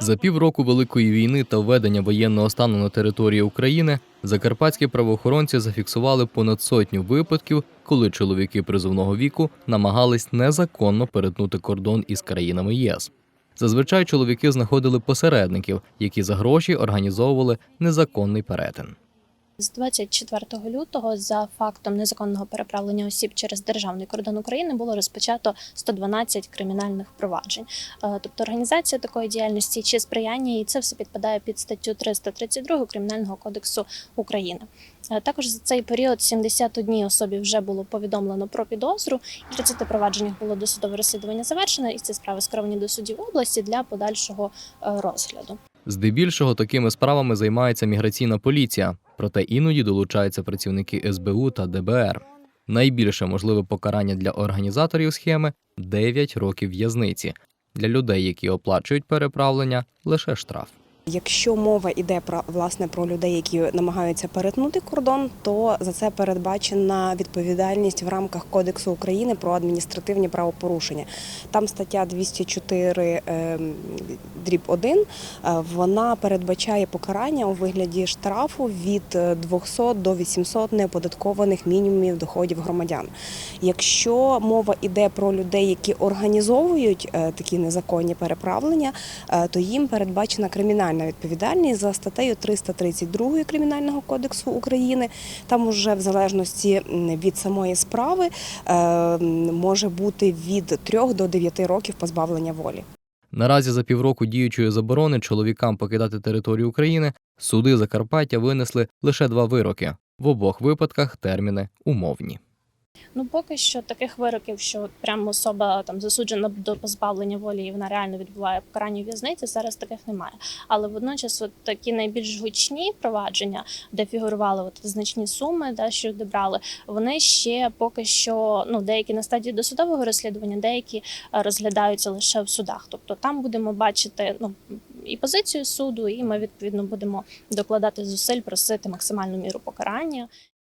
За півроку Великої війни та введення воєнного стану на території України закарпатські правоохоронці зафіксували понад сотню випадків, коли чоловіки призовного віку намагались незаконно перетнути кордон із країнами ЄС. Зазвичай чоловіки знаходили посередників, які за гроші організовували незаконний перетин. З 24 лютого за фактом незаконного переправлення осіб через державний кордон України було розпочато 112 кримінальних проваджень. Е, Тобто організація такої діяльності чи сприяння, і це все підпадає під статтю 332 Кримінального кодексу України. Е, Також за цей період 71 особі вже було повідомлено про підозру. В 30 провадженнях було досудове розслідування завершено, і ці справи скеровані до судів області для подальшого е, розгляду. Здебільшого такими справами займається міграційна поліція, проте іноді долучаються працівники СБУ та ДБР. Найбільше можливе покарання для організаторів схеми 9 років в'язниці. Для людей, які оплачують переправлення, лише штраф. Якщо мова йде про власне про людей, які намагаються перетнути кордон, то за це передбачена відповідальність в рамках Кодексу України про адміністративні правопорушення. Там стаття 204 ем, дріб 1, е, вона передбачає покарання у вигляді штрафу від е, 200 до 800 неоподаткованих мінімумів доходів громадян. Якщо мова йде про людей, які організовують е, такі незаконні переправлення, е, то їм передбачена кримінальна відповідальність за статтею 332 Кримінального кодексу України. Там уже в залежності від самої справи е, може бути від 3 до 9 років позбавлення волі. Наразі за півроку діючої заборони чоловікам покидати територію України суди Закарпаття винесли лише два вироки. В обох випадках терміни умовні. Ну поки що таких вироків, що прямо особа там засуджена до позбавлення волі, і вона реально відбуває покарання в'язниці. Зараз таких немає. Але водночас, от такі найбільш гучні провадження, де фігурували от значні суми, да, що добрали, вони ще поки що ну деякі на стадії досудового розслідування, деякі е, розглядаються лише в судах. Тобто там будемо бачити ну і позицію суду, і ми відповідно будемо докладати зусиль, просити максимальну міру покарання.